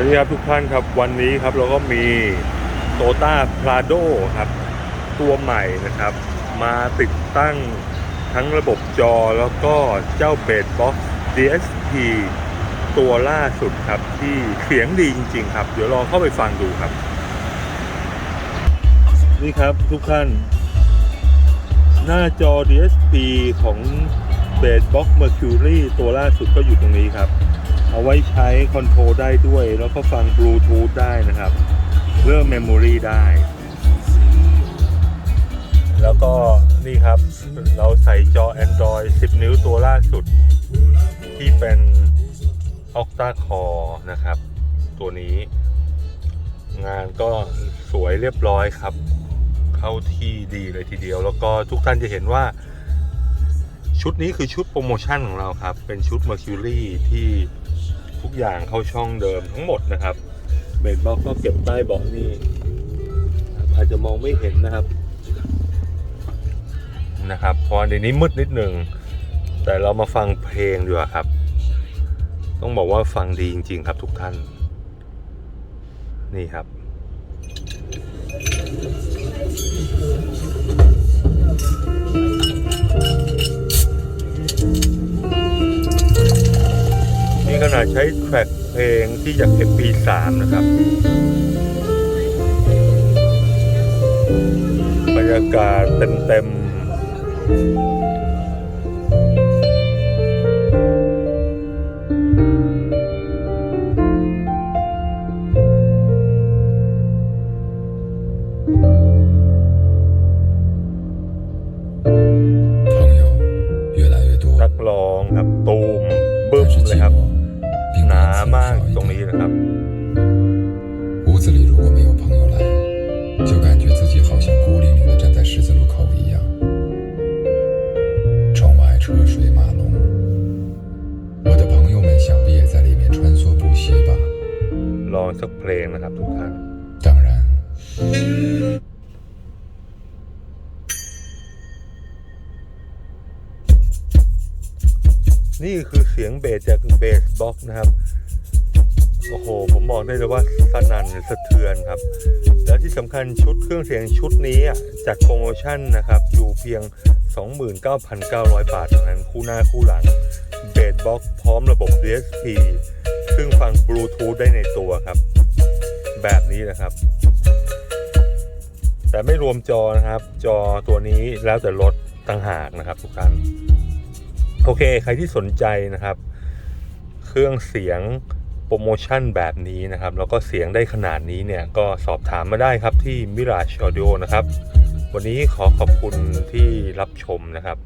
วัสดีครับทุกท่านครับวันนี้ครับเราก็มีโตต้าพลาโดครับตัวใหม่นะครับ มาติดตั้งทั้งระบบจอแล้วก็เจ้าเบสบ็อก DSP ตัวล่าสุดครับที่เสียงดีจริง ๆ ครับ เดี๋ยวลองเข้าไปฟังดูครับ นี่ครับทุกท่าน หน้าจอ DSP ของ b a s Box Mercury ตัวล่าสุดก็อยู่ตรงนี้ครับ เอาไว้ใช้คอนโทรลได้ด้วย แล้วก็ฟังบลูทูธได้นะครับเริ่มเมมโมรีได้ แล้วก็นี่ครับ เราใส่จอ Android 10 นิ้วตัวล่าสุด ที่เป็น Octa Core นะครับ ตัวนี้ งานก็สวยเรียบร้อยครับ เข้าที่ดีเลยทีเดียว แล้วก็ทุกท่านจะเห็นว่า ชุดนี้คือชุดโปรโมชั่นของเราครับ เป็นชุด Mercury ที่ ทุกอย่างเข้าช่องเดิมทั้งหมดนะครับเบรกบ็อกก็เก็บใต้เบาะนี่ครับอาจจะมองไม่เห็นนะครับนะครับเพราะในนี้มืดนิดหนึ่งแต่เรามาฟังเพลงดีกว่าครับ ต้องบอกว่าฟังดีจริง ๆ ครับทุกท่าน นี่ครับ ขนาดใช้แทร็กเพลงที่จาก MP3 นะครับบรรยากาศเต็มๆนักลองครับ ตรงนี้ 点。 นะครับ 屋子里如果没有朋友来，就感觉自己好像孤零零的站在十字路口一样。窗外车水马龙，我的朋友们想必也在里面穿梭不息吧。 ลองสักเพลงนะครับทุกท่าน 当然， นี่คือเสียงเบสจากเบสบ็อกนะครับ โอ้โห ผมบอกได้เลยว่าสนั่นสะเทือนครับ แล้วที่สำคัญชุดเครื่องเสียงชุดนี้จากโปรโมชั่นนะครับ อยู่เพียง 29,900 บาทเท่านั้นคู่หน้าคู่หลังเบสบ็อกพร้อมระบบ DSP ซึ่งฟังบลูทูธได้ในตัวครับ แบบนี้นะครับ แต่ไม่รวมจอนะครับ จอตัวนี้แล้วแต่รถต่างหากนะครับทุกท่านโอเค ใครที่สนใจนะครับ เครื่องเสียง โปรโมชั่นแบบนี้นะครับ แล้วก็เสียงได้ขนาดนี้เนี่ย ก็สอบถามมาได้ครับที่ Mirage Audio นะครับ วันนี้ขอขอบคุณที่รับชมนะครับ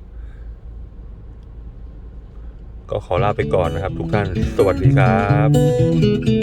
ก็ขอลาไปก่อนนะครับทุกท่าน สวัสดีครับ